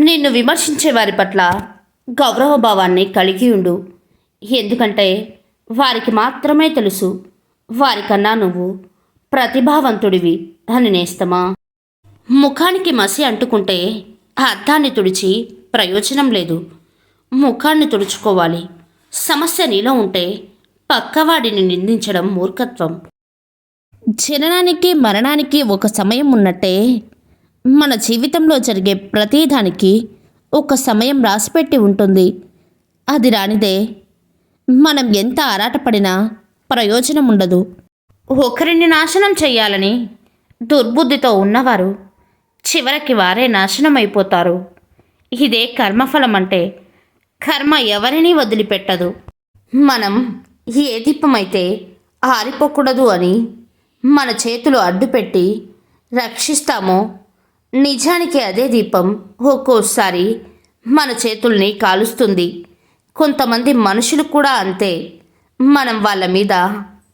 నిన్ను విమర్శించే వారి పట్ల గౌరవ భావాన్ని కలిగి ఉండు. ఎందుకంటే వారికి మాత్రమే తెలుసు వారికన్నా నువ్వు ప్రతిభావంతుడివి అని నేస్తమా? ముఖానికి మసి అంటుకుంటే అద్దాన్ని తుడిచి ప్రయోజనం లేదు. ముఖాన్ని తుడుచుకోవాలి. సమస్య నీలో ఉంటే పక్కవాడిని నిందించడం మూర్ఖత్వం. జననానికి మరణానికి ఒక సమయం ఉన్నట్టే మన జీవితంలో జరిగే ప్రతిదానికి ఒక సమయం రాసిపెట్టి ఉంటుంది. అది రానిదే మనం ఎంత ఆరాటపడినా ప్రయోజనం ఉండదు. ఒకరిని నాశనం చేయాలని దుర్బుద్ధితో ఉన్నవారు చివరికి వారే నాశనం అయిపోతారు ఇదే కర్మఫలం అంటే కర్మ ఎవరినీ వదిలిపెట్టదు. మనం ఏ దీపమైతే ఆరిపోకూడదు అని మన చేతులు అడ్డుపెట్టి రక్షిస్తామో నిజానికి అదే దీపం ఒక్కోసారి మన చేతుల్ని కాలుస్తుంది. కొంతమంది మనుషులు కూడా అంతే. మనం వాళ్ళ మీద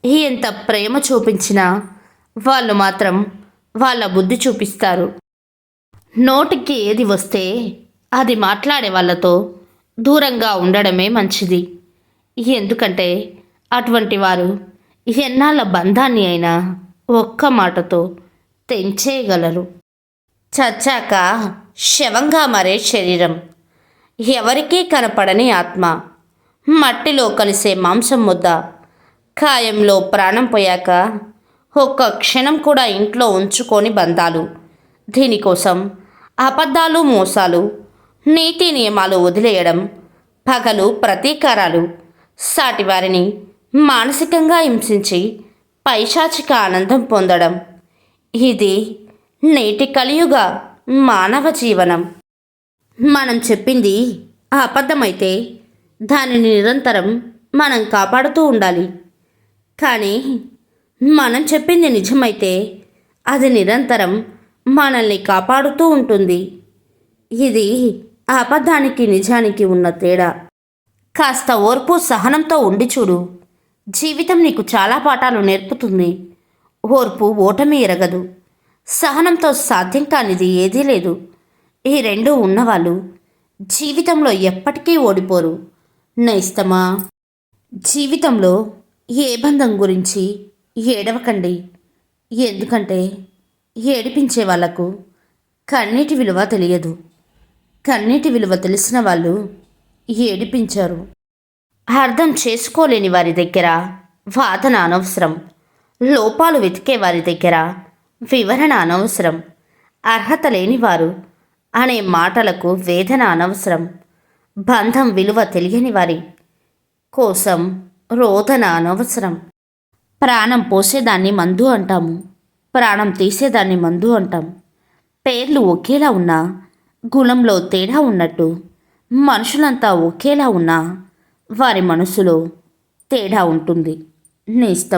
ఎంత ప్రేమ చూపించినా వాళ్ళు మాత్రం వాళ్ళ బుద్ధి చూపిస్తారు. నోటికి ఏది వస్తే అది మాట్లాడే వాళ్ళతో దూరంగా ఉండడమే మంచిది. ఎందుకంటే అటువంటి వారు ఎన్నాళ్ళ బంధాన్ని అయినా ఒక్క మాటతో తెంచేయగలరు. చచ్చాక శవంగా మారే శరీరం. ఎవరికీ కనపడని ఆత్మ. మట్టిలో కలిసే మాంసం ముద్ద. కాయంలో ప్రాణం పోయాక ఒక్క క్షణం కూడా ఇంట్లో ఉంచుకొని బంధాలు. దీనికోసం అబద్ధాలు మోసాలు నీతి నియమాలు వదిలేయడం పగలు ప్రతీకారాలు సాటివారిని మానసికంగా హింసించి పైశాచిక ఆనందం పొందడం. ఇది నేటి కలియుగ మానవ జీవనం. మనం చెప్పింది అబద్ధమైతే దానిని నిరంతరం మనం కాపాడుతూ ఉండాలి. కానీ మనం చెప్పింది నిజమైతే అది నిరంతరం మనల్ని కాపాడుతూ ఉంటుంది. ఇది అబద్ధానికి నిజానికి ఉన్న తేడా. కాస్త ఓర్పు సహనంతో ఉండి చూడు. జీవితం నీకు చాలా పాఠాలు నేర్పుతుంది. ఓర్పు ఓటమి ఎరగదు. సహనంతో సాధ్యం కానిది ఏదీ లేదు. ఈ రెండు ఉన్నవాళ్ళు జీవితంలో ఎప్పటికీ ఓడిపోరు. నైస్తమా జీవితంలో ఏ బంధం గురించి ఏడవకండి. ఎందుకంటే ఏడిపించే వాళ్ళకు కన్నీటి విలువ తెలియదు. కన్నీటి విలువ తెలిసిన వాళ్ళు ఏడిపించారు. అర్థం చేసుకోలేని వారి దగ్గర వాదన అనవసరం. లోపాలు వెతికే వారి దగ్గర వివరణ అనవసరం. అర్హత లేనివారు అనే మాటలకు వేదన అనవసరం. బంధం విలువ తెలియని వారి కోసం రోదన అనవసరం. ప్రాణం పోసేదాన్ని మందు అంటాము. ప్రాణం తీసేదాన్ని మందు అంటాం. పేర్లు ఒకేలా ఉన్నా గుణంలో తేడా ఉన్నట్టు మనుషులంతా ఒకేలా ఉన్నా వారి మనసులో తేడా ఉంటుంది. నేస్తం